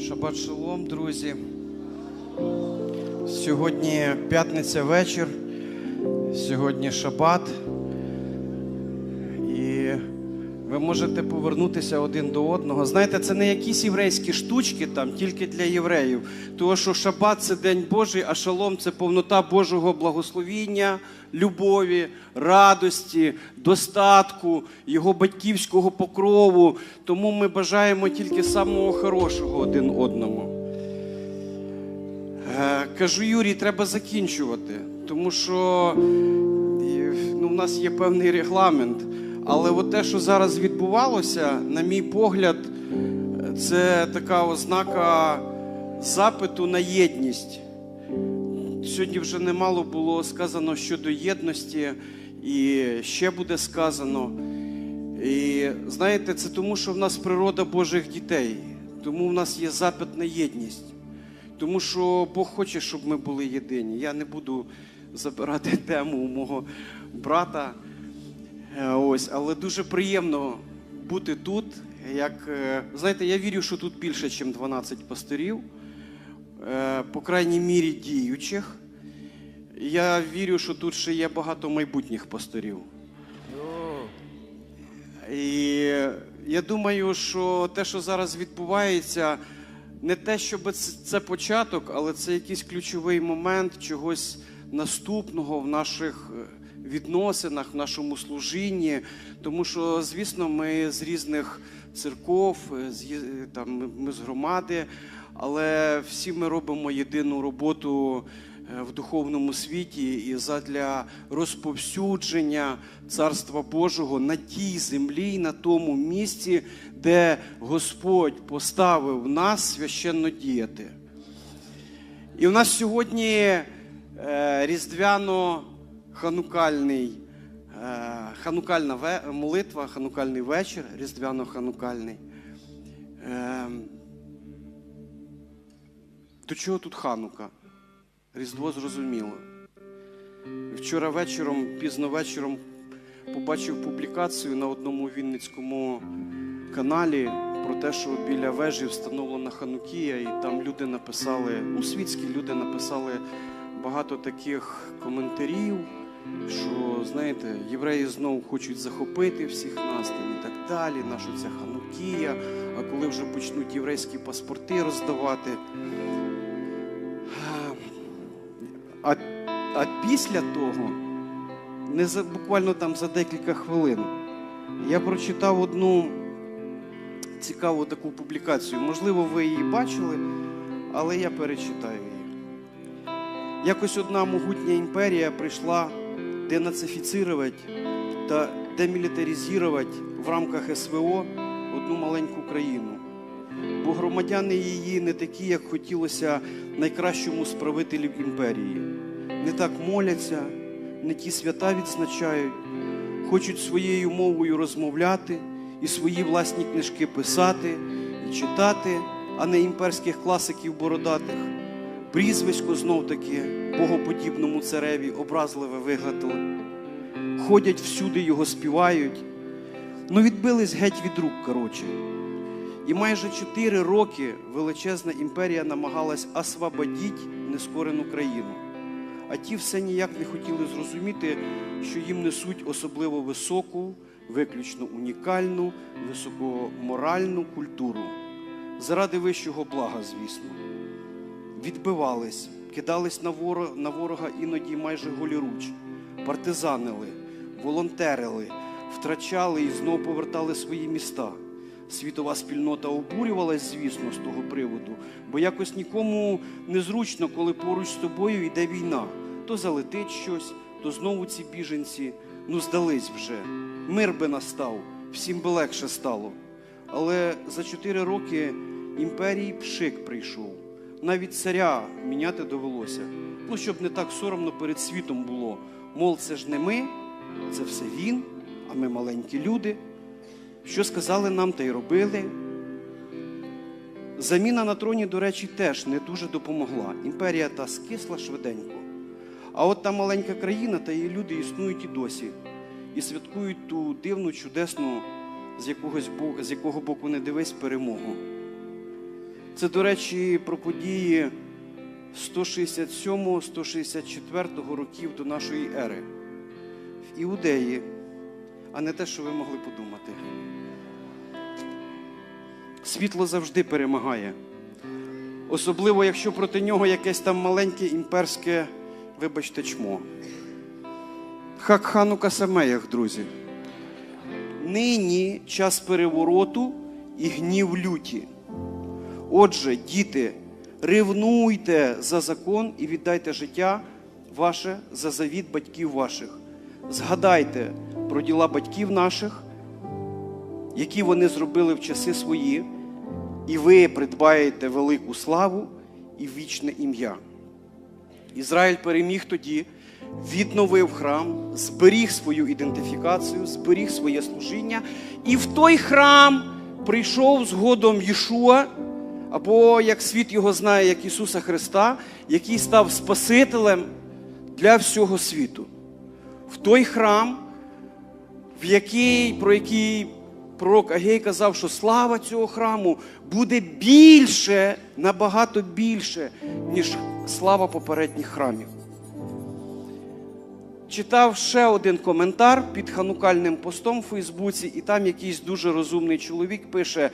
Шабат шалом, друзі. Сьогодні п'ятниця вечір, сьогодні шабат. Ви можете повернутися один до одного. Знаєте, це не якісь єврейські штучки там, тільки для євреїв. Тому що шабат це День Божий, а шалом це повнота Божого благословіння, любові, радості, достатку, його батьківського покрову. Тому ми бажаємо тільки самого хорошого один одному. Е, Кажу, Юрій, треба закінчувати, тому що ну, в нас є певний регламент. Але от те, що зараз відбувалося, на мій погляд, це така ознака запиту на єдність. Сьогодні вже немало було сказано щодо єдності, і ще буде сказано. І знаєте, це тому, що в нас природа Божих дітей, тому в нас є запит на єдність. Тому що Бог хоче, щоб ми були єдині. Я не буду забирати тему у мого брата. Е, Ось, але дуже приємно бути тут. Як, е, знаєте, я вірю, що тут більше, ніж 12 пасторів, е, по крайній мірі діючих. Я вірю, що тут ще є багато майбутніх пасторів. І я думаю, що те, що зараз відбувається, не те, щоб це початок, але це якийсь ключовий момент чогось наступного в наших відносинах, в нашому служінні. Тому що, звісно, ми з різних церков, е, з, там, ми- з громади, але всі ми робимо єдину роботу е, в духовному світі і задля розповсюдження Царства Божого на тій землі, на тому місці, де Господь поставив нас священно діяти. І у нас сьогодні е, різдвяно-ханукальний, е, ханукальна молитва, ханукальний вечір, різдвяно-ханукальний. Е, до чого тут ханука? Різдво зрозуміло. Вчора вечором, пізно вечором, побачив публікацію на одному вінницькому каналі про те, що біля вежі встановлена ханукія, і там люди написали, ну, світські люди написали багато таких коментарів, що, знаєте, євреї знову хочуть захопити всіх нас і так далі, наша ця ханукія, а коли вже почнуть єврейські паспорти роздавати. А, а після того, не за, буквально там за декілька хвилин, я прочитав одну цікаву таку публікацію. Можливо, ви її бачили, але я перечитаю її. Якось одна могутня імперія прийшла денацифіцировать та демілітаризувати в рамках СВО одну маленьку країну. Бо громадяни її не такі, як хотілося найкращому з правителів імперії. Не так моляться, не ті свята відзначають, хочуть своєю мовою розмовляти і свої власні книжки писати і читати, а не імперських класиків бородатих. Прізвисько знов таки богоподібному цареві образливе вигадали. Ходять всюди його співають. Ну, відбились геть від рук, коротше. І майже чотири роки величезна імперія намагалась освободити нескорену країну. А ті все ніяк не хотіли зрозуміти, що їм несуть особливо високу, виключно унікальну, високоморальну культуру. Заради вищого блага, звісно. Відбивались, кидались на ворога, на ворога іноді майже голіруч, партизанили, волонтерили, втрачали і знову повертали свої міста. Світова спільнота обурювалась, звісно, з того приводу, бо якось нікому незручно, коли поруч з тобою йде війна. То залетить щось, то знову ці біженці. Ну, здались вже. Мир би настав, всім би легше стало. Але за чотири роки імперії пшик прийшов. Навіть царя міняти довелося. Ну, щоб не так соромно перед світом було. Мол, це ж не ми, це все він, а ми маленькі люди. Що сказали нам, та й робили. Заміна на троні, до речі, теж не дуже допомогла. Імперія та скисла швиденько. А от та маленька країна та її люди існують і досі. І святкують ту дивну, чудесну, з, якогось, з якого боку не дивись, перемогу. Це, до речі, про події 167-164 років до нашої ери в Іудеї, а не те, що ви могли подумати. Світло завжди перемагає. Особливо, якщо проти нього якесь там маленьке імперське, вибачте, чмо. Хак Ханука Самеях, друзі. Нині час перевороту і гнів люті. Отже, діти, ревнуйте за закон і віддайте життя ваше за завіт батьків ваших. Згадайте про діла батьків наших, які вони зробили в часи свої, і ви придбаєте велику славу і вічне ім'я. Ізраїль переміг тоді, відновив храм, зберіг свою ідентифікацію, зберіг своє служіння, і в той храм прийшов згодом Єшуа, або як світ його знає, як Ісуса Христа, який став Спасителем для всього світу. В той храм, в який, про який пророк Агей казав, що слава цього храму буде більше, набагато більше, ніж слава попередніх храмів. Читав ще один коментар під ханукальним постом в Фейсбуці, і там якийсь дуже розумний чоловік пише: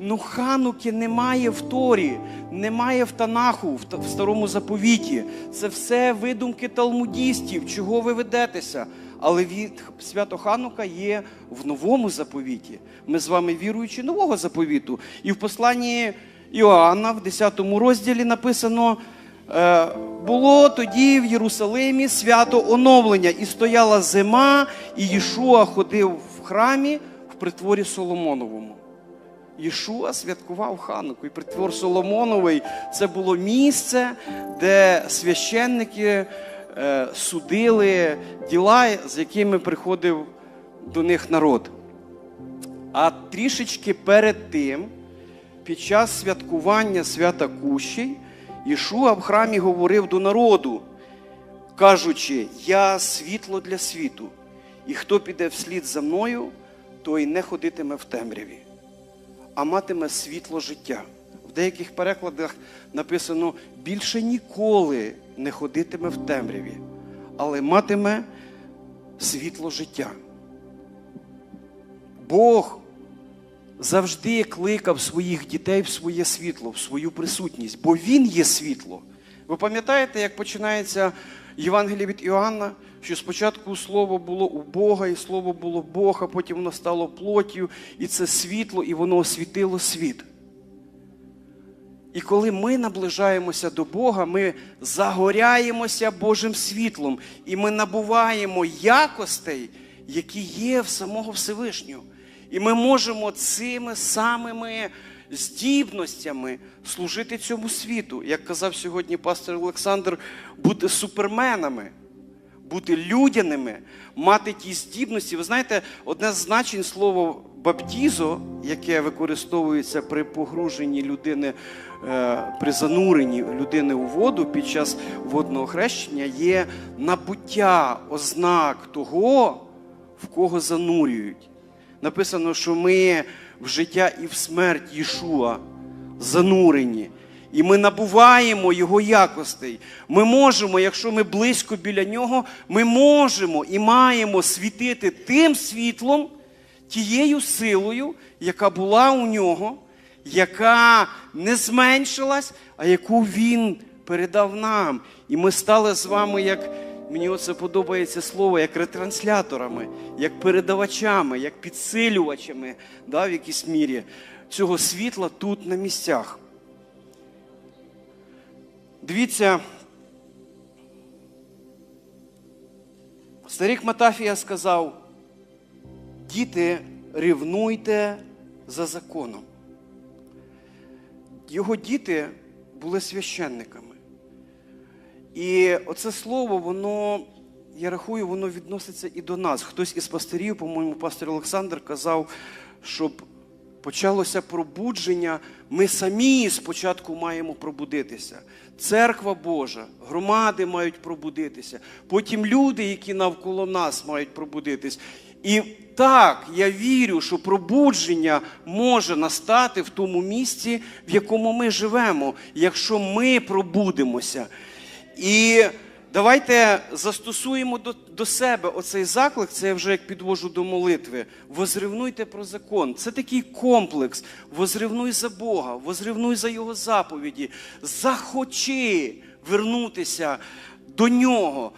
ну, хануки немає в Торі, немає в Танаху, в, старому заповіті. Це все видумки талмудістів. Чого ви ведетеся? Але від свято Ханука є в новому заповіті. Ми з вами віруючи нового заповіту. І в посланні Іоанна, в 10 розділі написано. Е, Було тоді в Єрусалимі свято оновлення, і стояла зима, і Єшуа ходив в храмі в притворі Соломоновому. Єшуа святкував Хануку, і притвор Соломоновий це було місце, де священники е, судили діла, з якими приходив до них народ. А трішечки перед тим, під час святкування свята Кущей, Ішуа в храмі говорив до народу, кажучи, я світло для світу, і хто піде вслід за мною, той не ходитиме в темряві, а матиме світло життя. В деяких перекладах написано більше ніколи не ходитиме в темряві, але матиме світло життя. Бог завжди кликав своїх дітей в своє світло, в свою присутність, бо Він є світло. Ви пам'ятаєте, як починається Євангеліє від Іоанна, що спочатку слово було у Бога, і слово було Бог, а потім воно стало плоттю, і це світло, і воно освітило світ. І коли ми наближаємося до Бога, ми загоряємося Божим світлом, і ми набуваємо якостей, які є в самого Всевишнього. І ми можемо цими самими здібностями служити цьому світу. Як казав сьогодні пастор Олександр, бути суперменами, бути людяними, мати ті здібності. Ви знаєте, одне з значень слова баптізо, яке використовується при погруженні людини, е, при зануренні людини у воду під час водного хрещення, є набуття ознак того, в кого занурюють. Написано, що ми в життя і в смерть Єшуа занурені. І ми набуваємо його якостей. Ми можемо, якщо ми близько біля нього, ми можемо і маємо світити тим світлом, тією силою, яка була у нього, яка не зменшилась, а яку він передав нам. І ми стали з вами як. Мені оце подобається слово як ретрансляторами, як передавачами, як підсилювачами да, в якійсь мірі цього світла тут на місцях. Дивіться, старик Матафія сказав: діти, рівнуйте за законом. Його діти були священниками. І оце слово, воно, я рахую, воно відноситься і до нас. Хтось із пастирів, по-моєму, пастор Олександр казав, щоб почалося пробудження, ми самі спочатку маємо пробудитися. Церква Божа, громади мають пробудитися. Потім люди, які навколо нас мають пробудитись. І так, я вірю, що пробудження може настати в тому місці, в якому ми живемо, якщо ми пробудемося. І давайте застосуємо до, до себе оцей заклик, це я вже як підвожу до молитви. Возревнуйте про закон. Це такий комплекс. Возревнуй за Бога, возревнуй за Його заповіді, захочи вернутися до нього.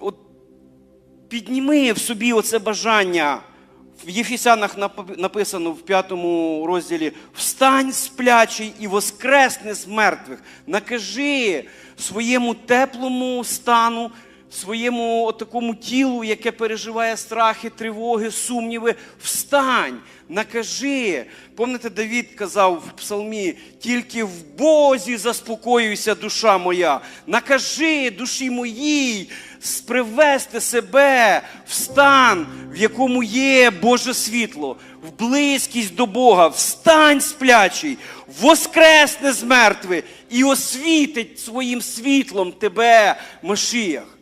От підніми в собі оце бажання. В Єфісянах нап- написано в п'ятому розділі: Встань сплячий і воскресни з мертвих. Накажи своєму теплому стану, своєму такому тілу, яке переживає страхи, тривоги, сумніви. Встань, накажи. Пам'ятаєте, Давід казав в псалмі: тільки в Бозі заспокоюйся, душа моя. Накажи душі моїй привести себе в стан, в якому є Боже світло, в близькість до Бога. Встань сплячий, воскресне з мертвих і освітить своїм світлом тебе, Машіях.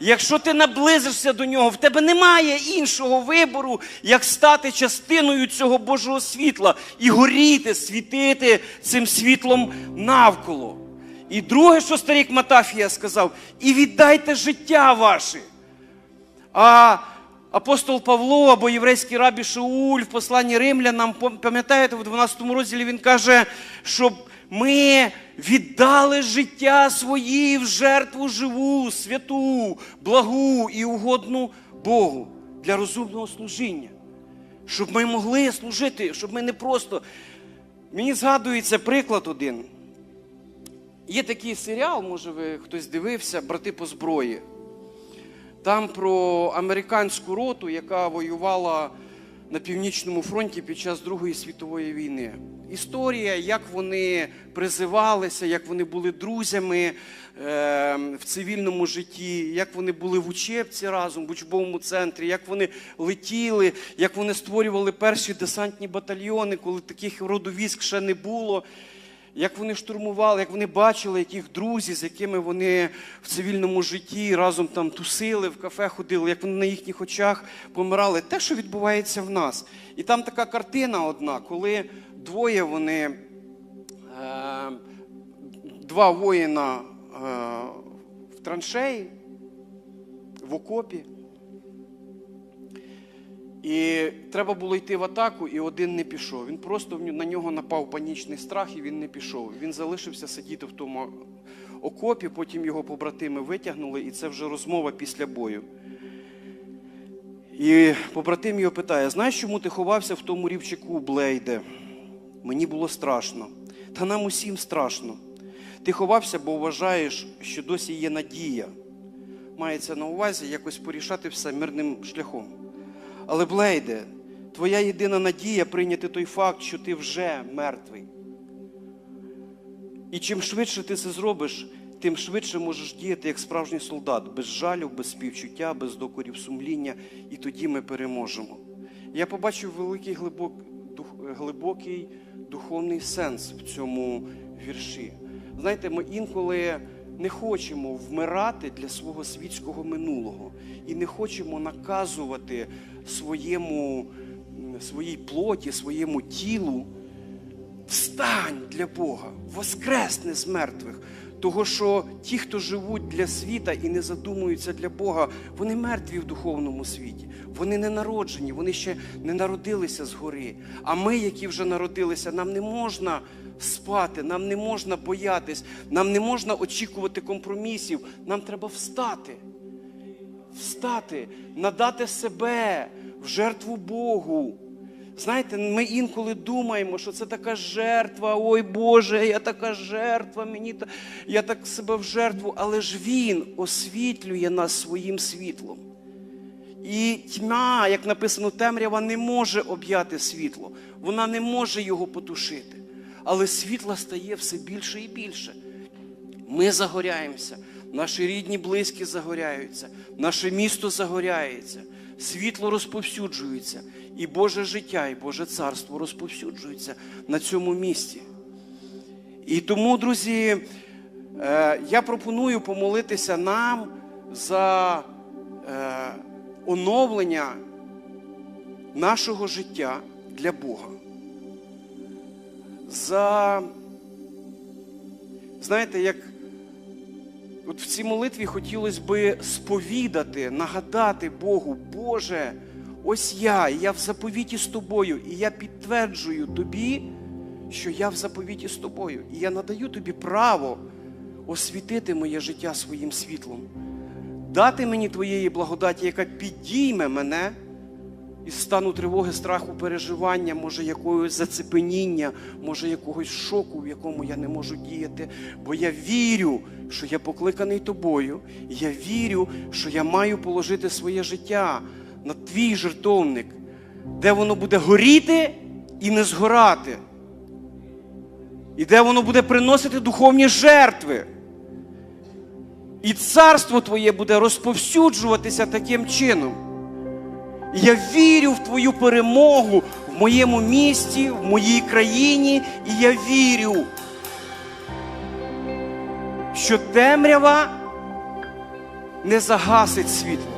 Якщо ти наблизишся до нього, в тебе немає іншого вибору, як стати частиною цього Божого світла і горіти, світити цим світлом навколо. І друге, що старик Матафія сказав, і віддайте життя ваше. А апостол Павло або єврейський рабі Шауль в посланні римлянам, пам- пам'ятаєте, в 12 розділі він каже, щоб ми віддали життя свої в жертву живу, святу, благу і угодну Богу для розумного служіння. Щоб ми могли служити, щоб ми не просто. Мені згадується приклад один. Є такий серіал, може ви хтось дивився, Брати по зброї. Там про американську роту, яка воювала на північному фронті під час Другої світової війни. Історія, як вони призивалися, як вони були друзями е, в цивільному житті, як вони були в учебці разом, в учбовому центрі, як вони летіли, як вони створювали перші десантні батальйони, коли таких роду військ ще не було як вони штурмували, як вони бачили, яких друзі, з якими вони в цивільному житті разом там тусили, в кафе ходили, як вони на їхніх очах помирали. Те, що відбувається в нас. І там така картина одна, коли двоє вони, е, два воїна е, в траншеї, в окопі. І треба було йти в атаку, і один не пішов. Він просто на нього напав панічний страх, і він не пішов. Він залишився сидіти в тому окопі, потім його побратими витягнули, і це вже розмова після бою. І побратим його питає: знаєш, чому ти ховався в тому рівчику, Блейде? Мені було страшно. Та нам усім страшно. Ти ховався, бо вважаєш, що досі є надія. Мається на увазі якось порішати все мирним шляхом. Але, Блейде, твоя єдина надія прийняти той факт, що ти вже мертвий. І чим швидше ти це зробиш, тим швидше можеш діяти як справжній солдат, без жалю, без співчуття, без докорів сумління, і тоді ми переможемо. Я побачив великий глибок, дух, глибокий духовний сенс в цьому вірші. Знаєте, ми інколи не хочемо вмирати для свого світського минулого і не хочемо наказувати своєму, своїй плоті, своєму тілу. Встань для Бога, воскресни з мертвих. Того, що ті, хто живуть для світа і не задумуються для Бога, вони мертві в духовному світі. Вони не народжені, вони ще не народилися згори. А ми, які вже народилися, нам не можна спати, нам не можна боятись, нам не можна очікувати компромісів. Нам треба встати встати, надати себе в жертву Богу. Знаєте, ми інколи думаємо, що це така жертва, ой Боже, я така жертва, мені та... я так себе в жертву, але ж Він освітлює нас своїм світлом. І тьма, як написано, темрява не може об'яти світло, вона не може його потушити. Але світла стає все більше і більше. Ми загоряємося, наші рідні, близькі загоряються, наше місто загоряється, світло розповсюджується, і Боже життя, і Боже царство розповсюджується на цьому місці. І тому, друзі, е, я пропоную помолитися нам за е, оновлення нашого життя для Бога. За, знаєте, як от в цій молитві хотілося би сповідати, нагадати Богу, Боже, ось я, я в заповіті з тобою, і я підтверджую тобі, що я в заповіті з тобою. І я надаю тобі право освітити моє життя своїм світлом, дати мені твоєї благодаті, яка підійме мене із стану тривоги, страху, переживання, може якогось зацепеніння, може якогось шоку, в якому я не можу діяти. Бо я вірю, що я покликаний тобою. Я вірю, що я маю положити своє життя на твій жертовник, де воно буде горіти і не згорати. І де воно буде приносити духовні жертви. І царство Твоє буде розповсюджуватися таким чином. Я вірю в Твою перемогу в моєму місті, в моїй країні, і я вірю, що темрява не загасить світло.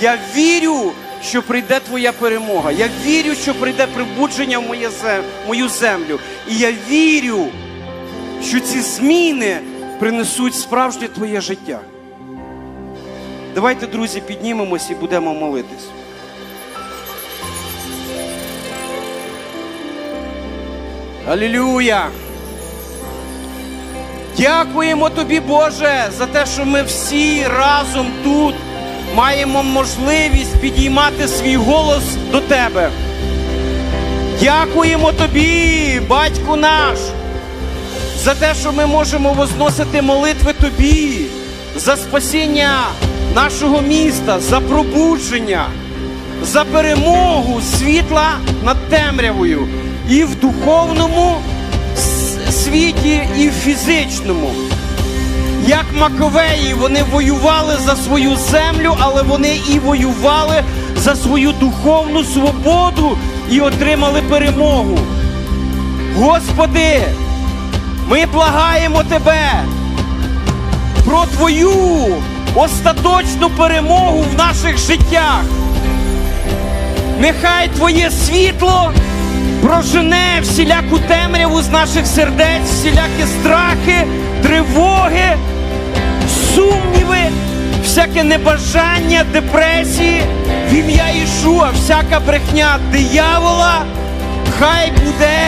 Я вірю, що прийде Твоя перемога. Я вірю, що прийде прибудження в моє зем- мою землю. І я вірю, що ці зміни принесуть справжнє Твоє життя. Давайте, друзі, піднімемось і будемо молитись. Алілюя! Дякуємо тобі, Боже, за те, що ми всі разом тут маємо можливість підіймати свій голос до Тебе. Дякуємо тобі, батьку наш, за те, що ми можемо возносити молитви тобі, за спасіння нашого міста, за пробудження, за перемогу світла над темрявою і в духовному світі, і в фізичному. Як Маковеї, вони воювали за свою землю, але вони і воювали за свою духовну свободу і отримали перемогу. Господи, ми благаємо Тебе про Твою остаточну перемогу в наших життях. Нехай Твоє світло прожене всіляку темряву з наших сердець, всілякі страхи, тривоги, сумніви, всяке небажання, депресії, в ім'я Ішуа, всяка брехня диявола, хай буде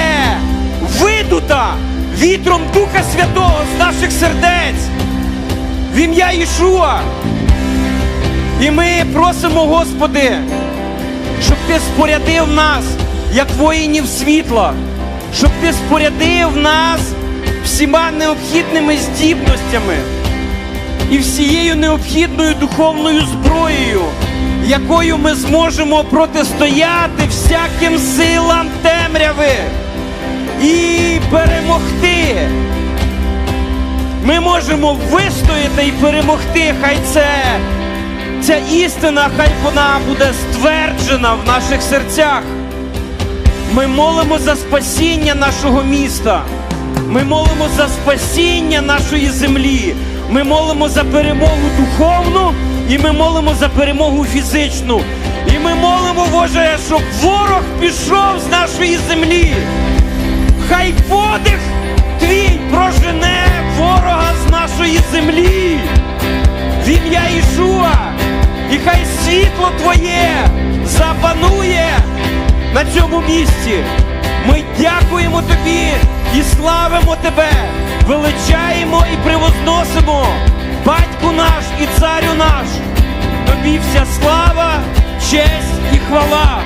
видута вітром Духа Святого з наших сердець. В ім'я Ішуа. І ми просимо, Господи, щоб Ти спорядив нас, як воїнів світла, щоб Ти спорядив нас всіма необхідними здібностями і всією необхідною духовною зброєю, якою ми зможемо протистояти всяким силам темряви і перемогти. Ми можемо вистояти і перемогти. Хай це ця істина, хай вона буде стверджена в наших серцях. Ми молимо за спасіння нашого міста. Ми молимо за спасіння нашої землі. Ми молимо за перемогу духовну і ми молимо за перемогу фізичну. І ми молимо, Боже, щоб ворог пішов з нашої землі. Хай подих твій прожене ворога з нашої землі. В ім'я Ішуа. І хай світло Твоє запанує на цьому місці. Ми дякуємо Тобі і славимо Тебе, величаємо і превозносимо, Батьку наш і Царю наш. Тобі вся слава, честь і хвала.